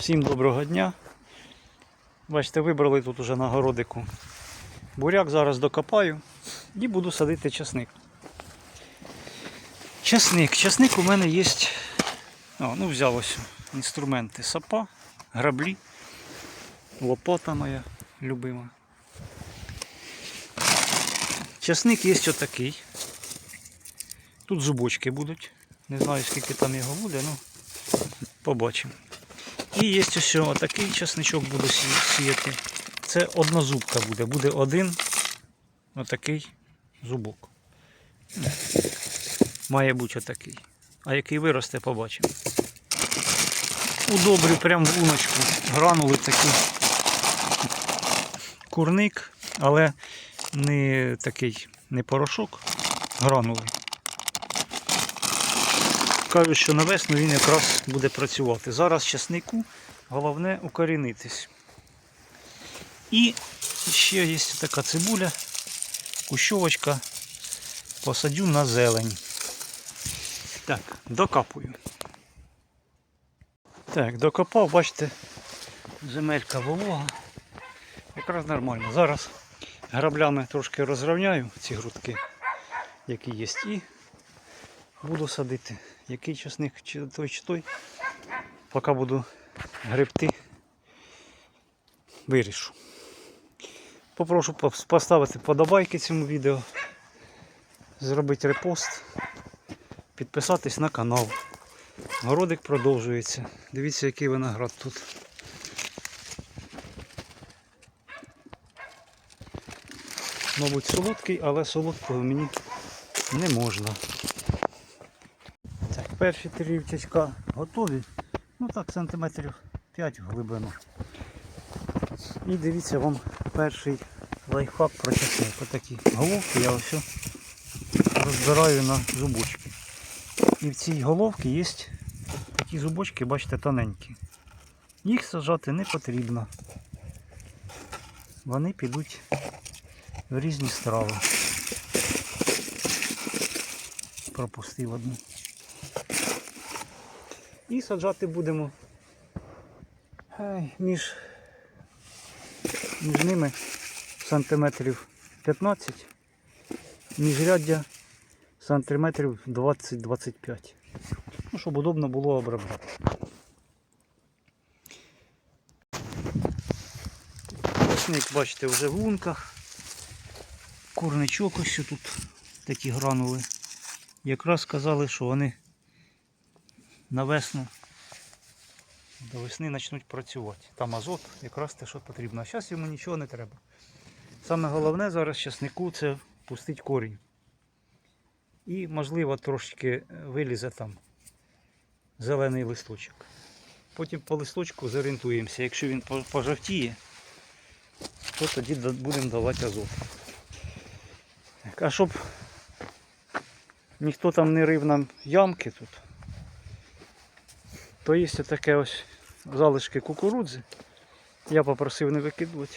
Всім доброго дня. Бачите, вибрали тут уже на городику буряк, зараз докопаю і буду садити часник. Часник. Часник у мене є. О, ну взяв ось інструменти сапа, граблі, лопата моя любима. Часник є отакий. Тут зубочки будуть. Не знаю скільки там його буде, ну побачимо. І є ось отакий часничок буду сіяти. Це однозубка буде. Буде один отакий зубок. Має бути отакий. А який виросте, побачимо. Удобрю прям в луночку. Гранули такі. Курник, але не такий не порошок, гранули. Кажуть, що на весну він якраз буде працювати. Зараз часнику головне укорінитись. І ще є така цибуля, кущовочка, посадю на зелень. Так, докапую. Так, докопав, бачите, земелька волога. Якраз нормально. Зараз граблями трошки розрівняю ці грудки, які є, і буду садити. Який часник, чи той, чи той. Поки буду гребти, вирішу. Попрошу поставити подобайки цьому відео, зробити репост, підписатись на канал. Городик продовжується. Дивіться, який виноград тут. Мабуть, солодкий, але солодкого мені не можна. Перші три рівчачка готові. Ну так, сантиметрів 5 в глибину. І дивіться вам перший лайфхак про часник. Отакі головки я ось розбираю на зубочки. І в цій головці є такі зубочки, бачите, тоненькі. Їх сажати не потрібно. Вони підуть в різні страви. Пропустив одну. І саджати будемо між, між ними сантиметрів 15, міжряддя сантиметрів 20-25. Ну, щоб удобно було обробляти. Часник, бачите, вже в лунках. Курничок ось тут такі гранули. Якраз сказали, що вони на весну до весни почнуть працювати. Там азот, якраз те, що потрібно. А зараз йому нічого не треба. Саме головне зараз часнику це пустити корінь. І можливо трошки вилізе там зелений листочок. Потім по листочку зорієнтуємося. Якщо він по- пожовтіє, то тоді будемо давати азот. А щоб ніхто там не рив нам ямки тут, то є таке ось залишки кукурудзи. Я попросив не викидувати.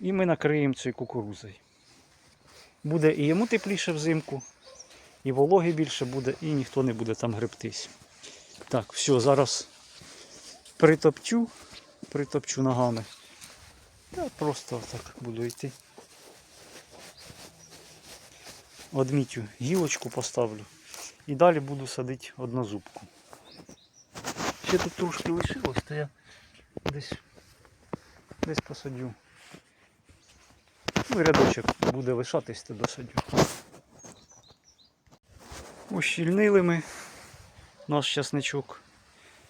І ми накриємо цією кукурудзою. Буде і йому тепліше взимку, і вологи більше буде, і ніхто не буде там гребтись. Так, все, зараз притопчу, притопчу ногами. Та просто так буду йти. Одмітю гілочку поставлю. І далі буду садити однозубку. Ще тут трошки лишилось, то я десь, десь посадю. Ну і рядочок буде лишатись, то досадю. Ущільнили ми наш часничок.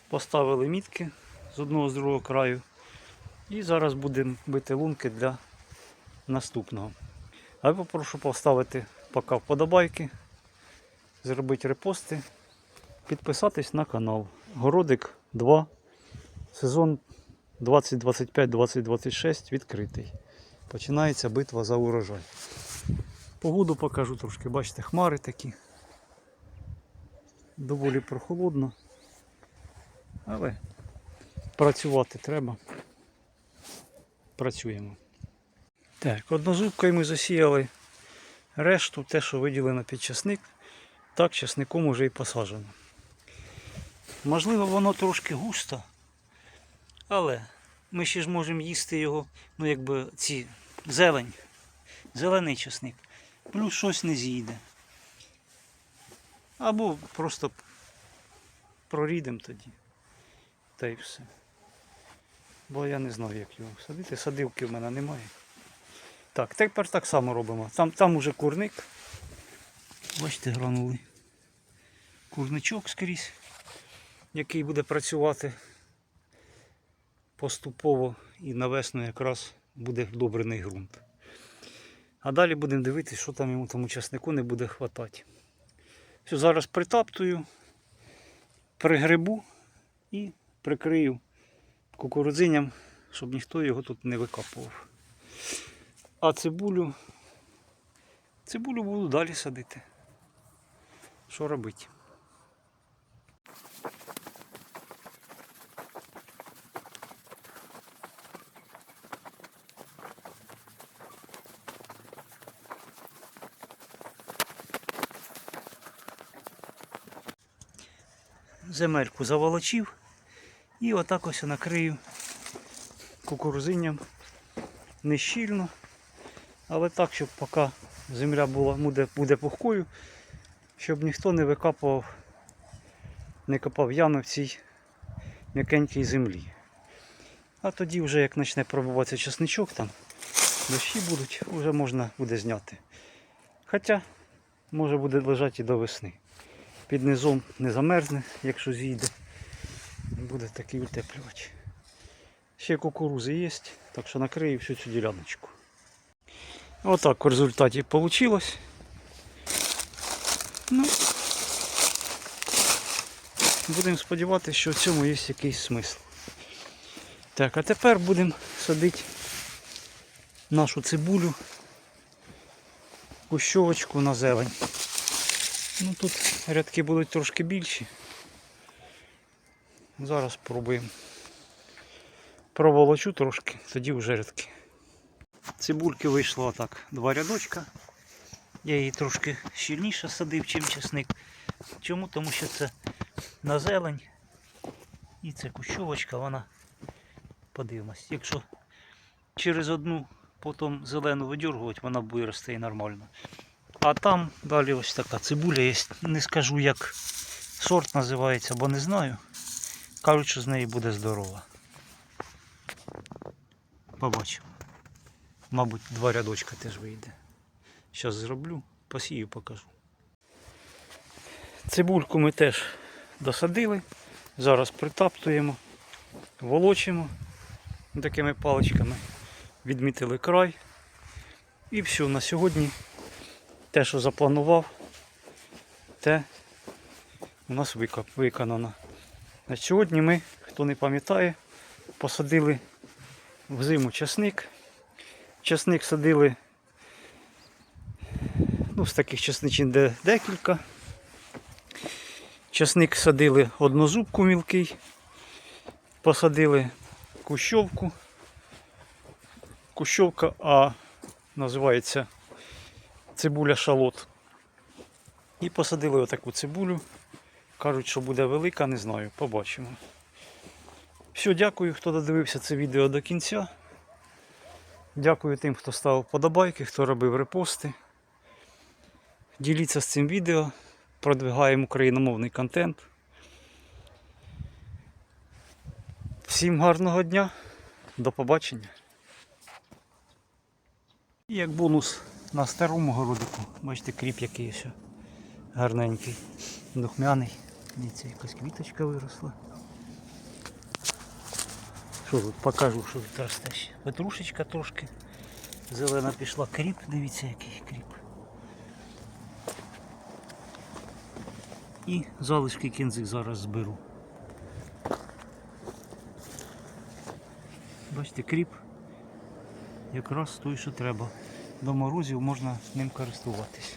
Поставили мітки з одного з другого краю. І зараз будемо бити лунки для наступного. А я попрошу поставити поки вподобайки, зробити репости, підписатись на канал. Городик 2, сезон 2025-2026 відкритий. Починається битва за урожай. Погоду покажу трошки, бачите, хмари такі. Доволі прохолодно. Але працювати треба. Працюємо. Так, однозубкою ми засіяли решту, те, що виділено під часник, так часником уже і посаджено. Можливо, воно трошки густо, Але ми ще ж можемо їсти його, ну якби ці зелень, зелений часник. Плюс щось не з'їде. Або просто прорідемо тоді. Та й все. Бо я не знаю, як його садити. Садивки в мене немає. Так, тепер так само робимо. Там, там уже курник. Бачите, гранули. Курничок скрізь, який буде працювати поступово і на весну якраз буде вдобрений ґрунт. А далі будемо дивитися, що там йому тому часнику не буде хватати. Все, зараз притаптую, пригребу і прикрию кукурудзиням, щоб ніхто його тут не викапував. А цибулю, цибулю буду далі садити. Що робити? Земельку заволочив і отак ось накрию кукурузинням не щільно, але так, щоб поки земля була, буде, буде пухкою, щоб ніхто не викапував, не копав ями в цій м'якенькій землі. А тоді вже як почне пробуватися чесничок, там дощі будуть, вже можна буде зняти. Хоча може буде лежати і до весни. Під низом не замерзне, якщо зійде. Буде такий утеплювач. Ще кукурузи є, так що накрию всю цю діляночку. Отак в результаті вийшло. Ну, будемо сподіватися, що в цьому є якийсь смисл. Так, а тепер будемо садити нашу цибулю, кущовочку на зелень. Ну тут рядки будуть трошки більші. Зараз спробуємо. Проволочу трошки, тоді вже рядки. Цибульки вийшло отак два рядочка. Я її трошки щільніше садив, чим чесник. Чому? Тому що це на зелень. І це кущовочка, вона подивимось. Якщо через одну потім зелену видергувати, вона рости і нормально. А там далі ось така цибуля є. Не скажу як сорт називається, бо не знаю. Кажуть, що з неї буде здорова. Побачимо. Мабуть, два рядочка теж вийде. Зараз зроблю, посію, покажу. Цибульку ми теж досадили. Зараз притаптуємо, волочимо такими паличками, відмітили край. І все, на сьогодні те, що запланував, те у нас виконано. На сьогодні ми, хто не пам'ятає, посадили в зиму часник. Часник садили ну, з таких часничин де декілька. Часник садили однозубку мілкий, посадили кущовку. Кущовка, а називається цибуля шалот. І посадили отаку цибулю. Кажуть, що буде велика, не знаю, побачимо. Все, дякую, хто додивився це відео до кінця. Дякую тим, хто ставив подобайки, хто робив репости. Діліться з цим відео, продвигаємо україномовний контент. Всім гарного дня, до побачення. І як бонус на старому городику, бачите, кріп який ще гарненький, духмяний. Дивіться, якась квіточка виросла. Що тут покажу, що тут росте ще. Петрушечка трошки зелена пішла. Кріп, дивіться який кріп. І залишки кінзик зараз зберу. Бачите, кріп якраз той, що треба. До морозів можна ним користуватись.